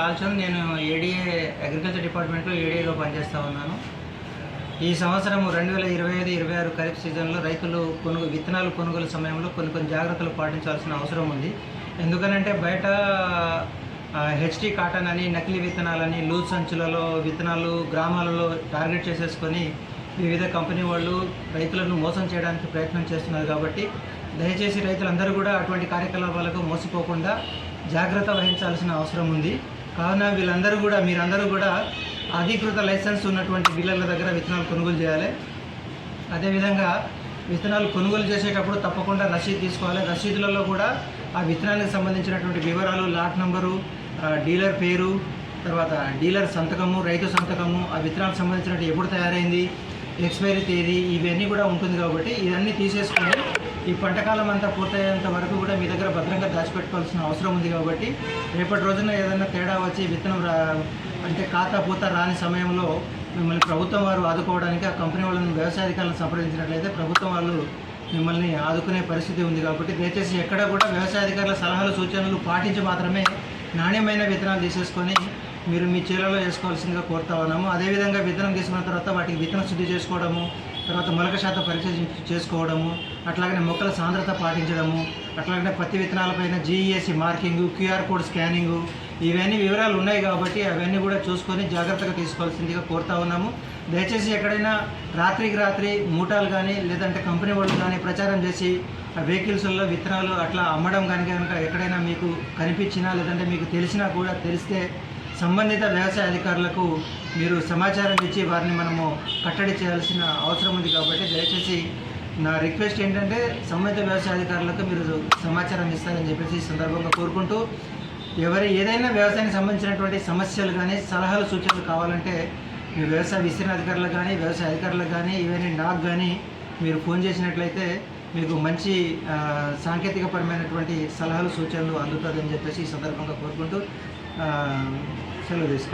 లాల్చంద్ నేను ADA agriculture డిపార్ట్మెంట్లో ఏడీఏలో పనిచేస్తూ ఉన్నాను. ఈ సంవత్సరం రెండు వేల ఇరవై ఐదు ఇరవై ఆరు ఖరీఫ్ సీజన్లో రైతులు కొనుగోలు విత్తనాలు కొనుగోలు సమయంలో కొన్ని కొన్ని జాగ్రత్తలు పాటించాల్సిన అవసరం ఉంది. ఎందుకనంటే బయట హెచ్డి కాటన్ అని నకిలీ విత్తనాలని లూజ్ సంచులలో విత్తనాలు గ్రామాలలో టార్గెట్ చేసేసుకొని వివిధ కంపెనీ వాళ్ళు రైతులను మోసం చేయడానికి ప్రయత్నం చేస్తున్నారు కాబట్టి దయచేసి రైతులందరూ కూడా అటువంటి కార్యకలాపాలకు మోసపోకుండా జాగ్రత్త వహించాల్సిన అవసరం ఉంది. కావున వీళ్ళందరూ కూడా మీరందరూ కూడా అధీకృత లైసెన్స్ ఉన్నటువంటి డీలర్ల దగ్గర విత్తనాలు కొనుగోలు చేయాలి. అదేవిధంగా విత్తనాలు కొనుగోలు చేసేటప్పుడు తప్పకుండా రసీదు తీసుకోవాలి. రసీదులలో కూడా ఆ విత్తనానికి సంబంధించినటువంటి వివరాలు లాట్ నంబరు డీలర్ పేరు తర్వాత డీలర్ సంతకము రైతు సంతకము ఆ విత్తనాలకు సంబంధించినట్టు ఎప్పుడు తయారైంది ఎక్స్పైరీ తేదీ ఇవన్నీ కూడా ఉంటుంది కాబట్టి ఇవన్నీ తీసేసుకొని ఈ పంటకాలం అంతా పూర్తయ్యేంత వరకు కూడా మీ దగ్గర భద్రంగా దాచిపెట్టుకోవాల్సిన అవసరం ఉంది కాబట్టి రేపటి రోజున ఏదైనా తేడా వచ్చి విత్తనం రా అంటే ఖాతా పూత రాని సమయంలో మిమ్మల్ని ప్రభుత్వం వారు ఆదుకోవడానికి ఆ కంపెనీ వాళ్ళని వ్యవసాయ అధికారులను సంప్రదించినట్లయితే ప్రభుత్వం వాళ్ళు మిమ్మల్ని ఆదుకునే పరిస్థితి ఉంది కాబట్టి దయచేసి ఎక్కడ కూడా వ్యవసాయ అధికారుల సలహాలు సూచనలు పాటించి మాత్రమే నాణ్యమైన విత్తనాలు తీసేసుకొని మీరు మీ చేలలో వేసుకోవాల్సిందిగా కోరుతా ఉన్నాము. అదేవిధంగా విత్తనం తీసుకున్న తర్వాత వాటికి విత్తన శుద్ధి చేసుకోవడము తర్వాత మొలక శాతం పరీక్ష చేసుకోవడము అట్లాగనే మొక్కల సాంద్రత పాటించడము అట్లాగనే పత్తి విత్తనాలపైన GESC marking QR code scanning ఇవన్నీ వివరాలు ఉన్నాయి కాబట్టి అవన్నీ కూడా చూసుకొని జాగ్రత్తగా తీసుకోవాల్సిందిగా కోరుతా ఉన్నాము. దయచేసి ఎక్కడైనా రాత్రికి రాత్రి మూటాలు కానీ లేదంటే కంపెనీ వాళ్ళు కానీ ప్రచారం చేసి ఆ వెహికల్స్లో విత్తనాలు అట్లా అమ్మడం కానీ కనుక ఎక్కడైనా మీకు కనిపించినా లేదంటే మీకు తెలిసినా కూడా తెలిస్తే సంబంధిత వ్యవసాయ అధికారులకు మీరు సమాచారం ఇచ్చి వారిని మనము కట్టడి చేయాల్సిన అవసరం ఉంది కాబట్టి దయచేసి నా రిక్వెస్ట్ ఏంటంటే సంబంధిత వ్యవసాయ అధికారులకు మీరు సమాచారం ఇస్తారని చెప్పేసి ఈ సందర్భంగా కోరుకుంటూ ఎవరి ఏదైనా వ్యవసాయానికి సంబంధించినటువంటి సమస్యలు కానీ సలహాలు సూచనలు కావాలంటే మీ వ్యవసాయ విస్తీర్ణ అధికారులకు కానీ వ్యవసాయ అధికారులకు కానీ ఇవన్నీ నాకు కానీ మీరు ఫోన్ చేసినట్లయితే మీకు మంచి సాంకేతికపరమైనటువంటి సలహాలు సూచనలు అందుతుందని చెప్పేసి ఈ సందర్భంగా కోరుకుంటూ సెలవు తీసుకుంటాను